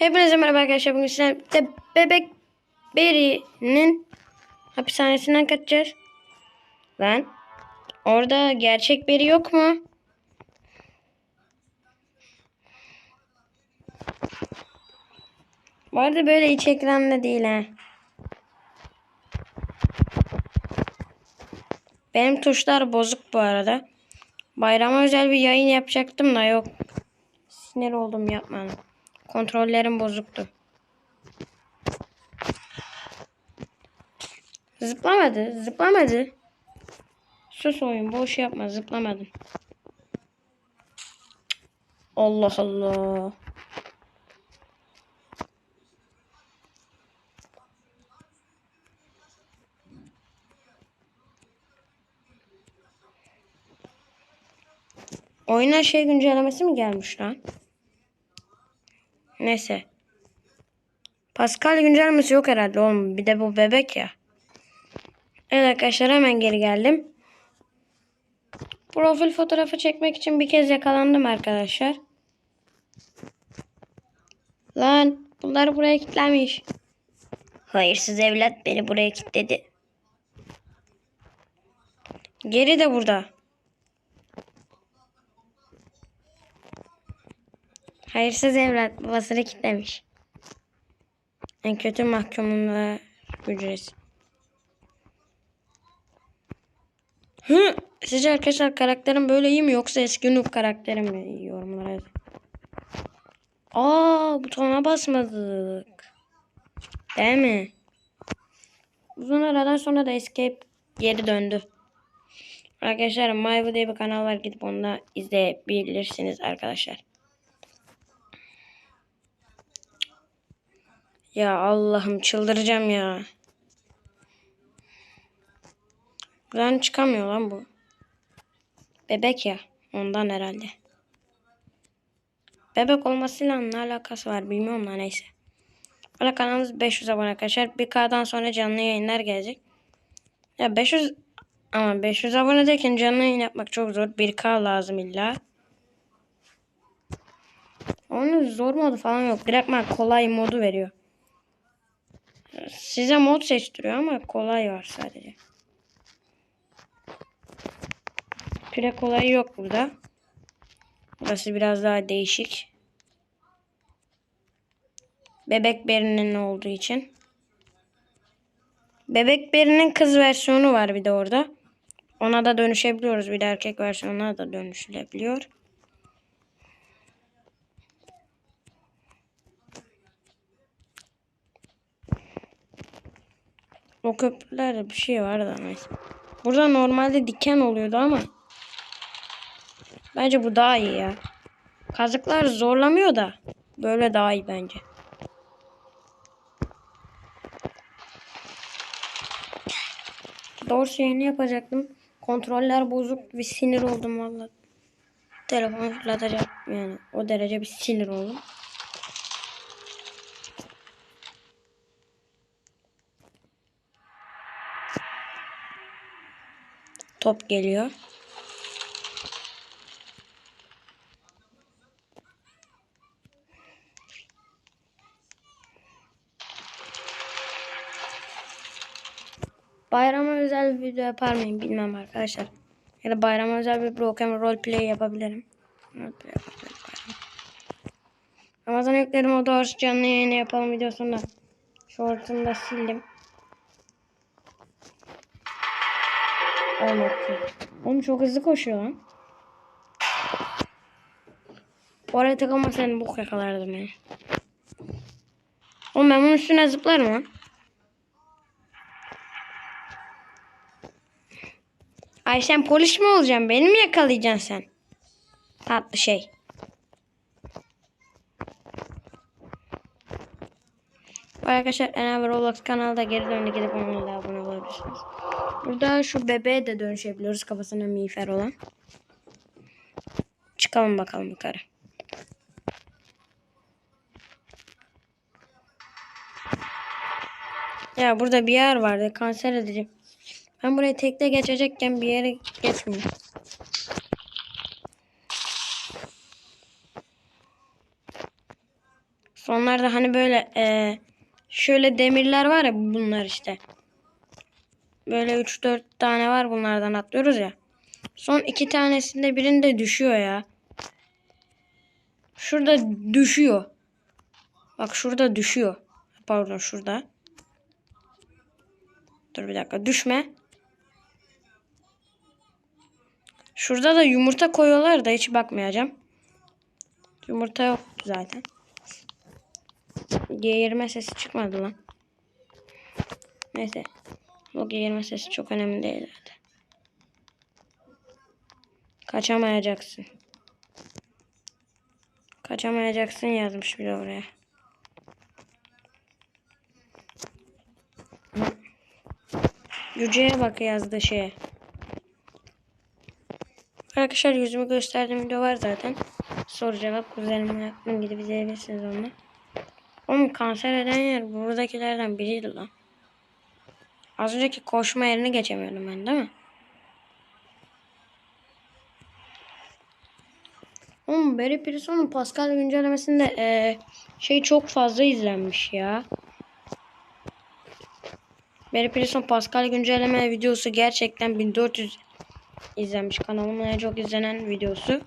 Hepinize merhaba arkadaşlar. Bugün sizlerle bebek Beri'nin hapishanesinden kaçacağız. Lan orada gerçek Beri yok mu? Bu arada böyle iç ekranda değil ha. Benim tuşlar bozuk bu arada. Bayrama özel bir yayın yapacaktım da yok. Sinir oldum yapmadım. Kontrollerim bozuktu. Zıplamadı. Zıplamadı. Sus oyun. Boş yapma. Zıplamadım. Allah Allah. Oyuna şey güncellemesi mi gelmiş lan? Neyse. Pascal güncellemesi yok herhalde oğlum. Bir de bu bebek ya. Evet arkadaşlar hemen geri geldim. Profil fotoğrafı çekmek için bir kez yakalandım arkadaşlar. Lan bunlar buraya kilitlenmiş. Hayırsız evlat beni buraya kilitledi. Geri de burada. Hayırsız evlat babasını kilitlemiş. En kötü mahkumlar hücresi. Hı, sizce arkadaşlar karakterim böyle iyi mi yoksa eski noob karakterim mi? Yorumlara yazın. Aa butona basmadık. Değil mi? Uzun aradan sonra da escape geri döndü. Arkadaşlar Mayvu diye bir kanal var gidip onu da izleyebilirsiniz arkadaşlar. Ya Allah'ım çıldıracağım ya. Buradan çıkamıyor lan bu. Bebek ya. Ondan herhalde. Bebek olmasıyla ne alakası var bilmiyorum da neyse. Bana kanalımız 500 abone arkadaşlar. 1K'dan sonra canlı yayınlar gelecek. Ya 500 ama 500 abone derken canlı yayın yapmak çok zor. 1K lazım illa. Onun zor modu falan yok. Direktman kolay modu veriyor. Size mod seçtiriyor ama kolay var sadece. Pire kolay yok burada. Burası biraz daha değişik. Bebek berinin olduğu için. Bebek berinin kız versiyonu var bir de orada. Ona da dönüşebiliyoruz. Bir de erkek versiyonuna da dönüşülebiliyor. O köprülerde bir şey var da neyse. Burada normalde diken oluyordu ama bence bu daha iyi ya. Kazıklar zorlamıyor da böyle daha iyi bence. Doğrusu yeni yapacaktım. Kontroller bozuk bir sinir oldum valla. Telefonu fırlatacak yani o derece bir sinir oldum. Top geliyor. Bayrama özel bir video yapar mıyım bilmem arkadaşlar. Ya da bayrama özel bir broken roleplay yapabilirim. Roleplay yapabilirim. Ramazan yüklerim o doğrusu canlı yayını yapalım videosunda. Short'unu da sildim. Olmadı. Oğlum çok hızlı koşuyor lan. Oraya takılmasaydım bok yakalardım yani. Oğlum ben bunun üstüne zıplarım lan. Ay sen polis mi olacaksın? Beni mi yakalayacaksın sen? Tatlı şey. Arkadaşlar Enaver Roblox kanalda geri döndü gidip onunla abone olabilirsiniz. Burada şu bebeğe de dönüşebiliyoruz kafasına miğfer olan. Çıkalım bakalım yukarı. Ya burada bir yer vardı kanser edici. Ben burayı tekte geçecekken bir yere geçmiyor. Sonlarda hani böyle e, şöyle demirler var ya bunlar işte. Böyle 3-4 tane var bunlardan atlıyoruz ya. Son iki tanesinde birinde düşüyor ya. Şurada düşüyor. Bak şurada düşüyor. Pardon şurada. Dur bir dakika düşme. Şurada da yumurta koyuyorlar da hiç bakmayacağım. Yumurta yoktu zaten. Geğirme sesi çıkmadı lan. Neyse. Bu geğirme sesi çok önemli değil zaten. Kaçamayacaksın. Kaçamayacaksın yazmış bir de oraya. Yüce'ye bak yazdı şeye. Arkadaşlar yüzümü gösterdiğim video var zaten. Soru cevap kuzenime yaptım gidip izleyebilirsiniz onu. Oğlum kanser eden yer buradakilerden biriydi lan. Az önceki koşma yerini geçemiyordum ben değil mi? Oğlum Barry Pearson'un Pascal güncellemesinde eee, şey çok fazla izlenmiş ya. Barry Pearson Pascal güncelleme videosu gerçekten 1400 izlenmiş. Kanalımın en çok izlenen videosu.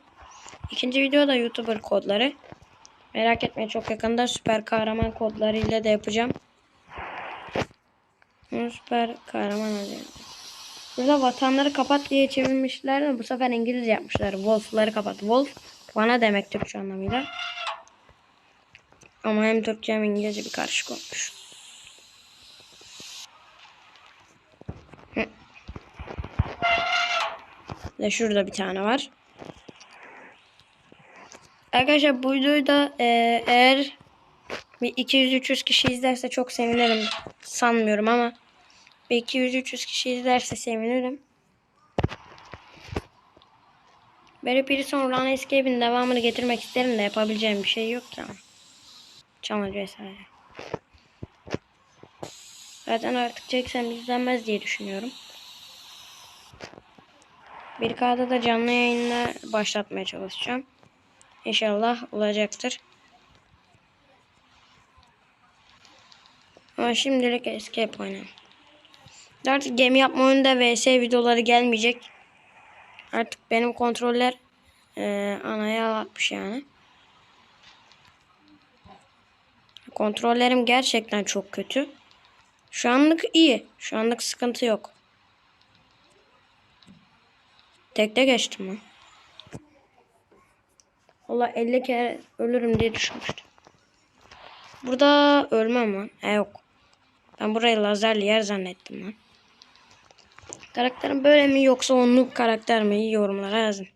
İkinci video da YouTuber kodları. Merak etmeyin çok yakında süper kahraman kodlarıyla da yapacağım. Süper kahraman alacağım. Burada vatanları kapat diye çevirmişler de bu sefer İngilizce yapmışlar. Wolf'ları kapat. Wolf bana demek Türkçe anlamıyla. Ama hem Türkçe hem İngilizce bir karışık olmuş. Ve şurada bir tane var. Arkadaşlar bu videoyu da e, eğer bir 200-300 kişi izlerse çok sevinirim. Sanmıyorum ama bir 200-300 kişi izlerse sevinirim. Barry Pearson Run Escape'in devamını getirmek isterim de yapabileceğim bir şey yok ama. Challenge vesaire. Zaten artık çeksem izlenmez diye düşünüyorum. Bir kağıda da canlı yayınla başlatmaya çalışacağım. İnşallah olacaktır. Ama şimdilik escape oynayalım. Artık gemi yapma oyunda vs videoları gelmeyecek. Artık benim kontroller e, anaya atmış yani. Kontrollerim gerçekten çok kötü. Şu anlık iyi. Şu anlık sıkıntı yok. Tekte geçtim lan. Allah 50 kere ölürüm diye düşünmüştüm. Burada ölmem lan. He yok. Ben burayı lazerli yer zannettim lan. Karakterim böyle mi yoksa onluk karakter mi? Yorumlara yazın.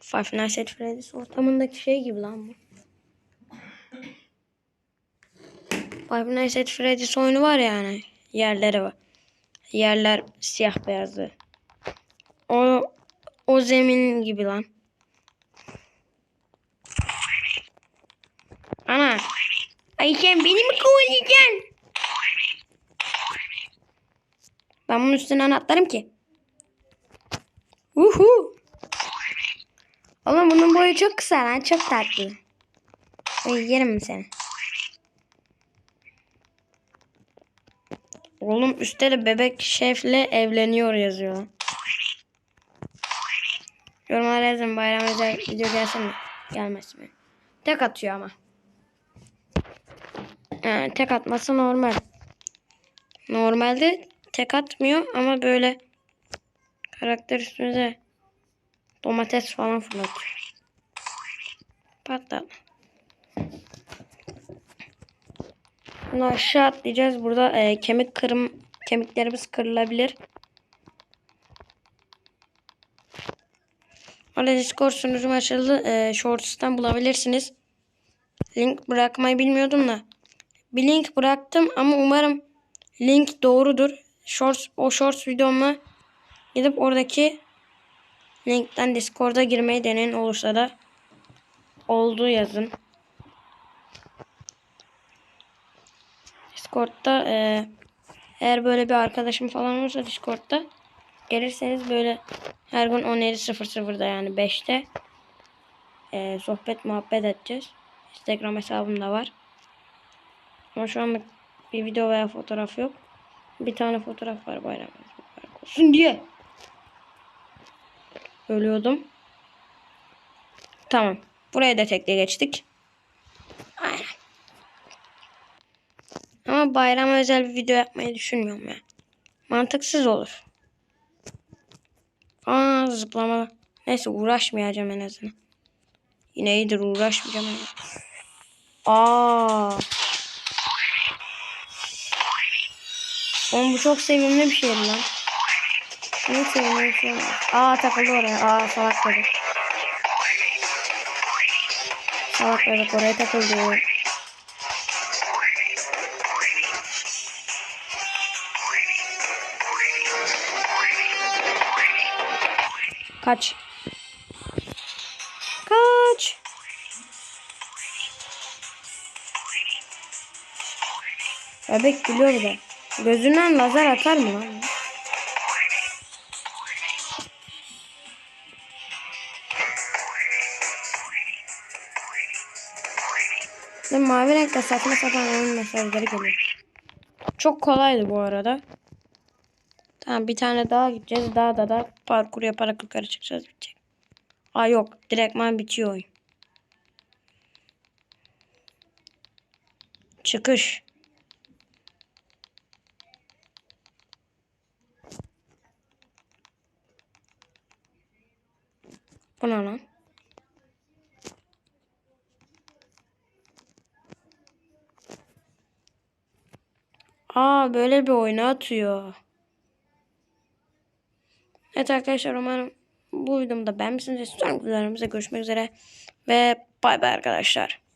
Five Nights at Freddy's ortamındaki şey gibi lan bu. Five Nights at Freddy's oyunu var yani. Yerleri var. Yerler siyah beyazlı. O o zemin gibi lan. Ana. Ayşem beni mi kovalayacaksın? Ben bunun üstünden atlarım ki. Uhu. Oğlum bunun boyu çok kısa lan. Çok tatlı. Ay yerim seni? Oğlum üstte de bebek şefle evleniyor yazıyor. Yorumlara yazın bayram özel video gelsin mi? Gelmesin mi? Tek atıyor ama. Yani tek atması normal. Normalde tek atmıyor ama böyle karakter üstünüze domates falan fırlatıyor. Patlat. Bunu aşağı atlayacağız. Burada e, kemik kırım kemiklerimiz kırılabilir. Orada Discord sunucum açıldı. E, Shorts'tan bulabilirsiniz. Link bırakmayı bilmiyordum da. Bir link bıraktım ama umarım link doğrudur. Shorts, o Shorts videoma gidip oradaki linkten Discord'a girmeyi deneyin olursa da oldu yazın. Discord'da e, eğer böyle bir arkadaşım falan olursa Discord'da gelirseniz böyle her gün 17.00'da yani 5'te e, sohbet muhabbet edeceğiz. Instagram hesabım da var. Ama şu anlık bir video veya fotoğraf yok. Bir tane fotoğraf var bayram olsun diye. Ölüyordum. Tamam. Buraya da tekle geçtik. Aynen. Ama bayrama özel bir video yapmayı düşünmüyorum ya. Mantıksız olur. Aa zıplama. Neyse uğraşmayacağım en azından. Yine iyidir uğraşmayacağım. Aa. Oğlum bu çok sevimli bir şey lan. Ne sevimli bir şey. Aa takıldı oraya. Aa salak dedi. Salak dedi oraya takıldı. Kaç. Kaç. Bebek bir de. Gözünden lazer atar mı lan? Ve mavi renkte saçma sapan oyun mesajları geliyor. Çok kolaydı bu arada. Tamam bir tane daha gideceğiz. Daha da da parkur yaparak yukarı çıkacağız. Bitecek. Aa yok. Direktman bitiyor oyun. Çıkış. Bu ne lan? Aa böyle bir oyuna atıyor. Evet arkadaşlar umarım bu videomda beğenmişsinizdir. Sonraki videolarımızda görüşmek üzere. Ve bay bay arkadaşlar.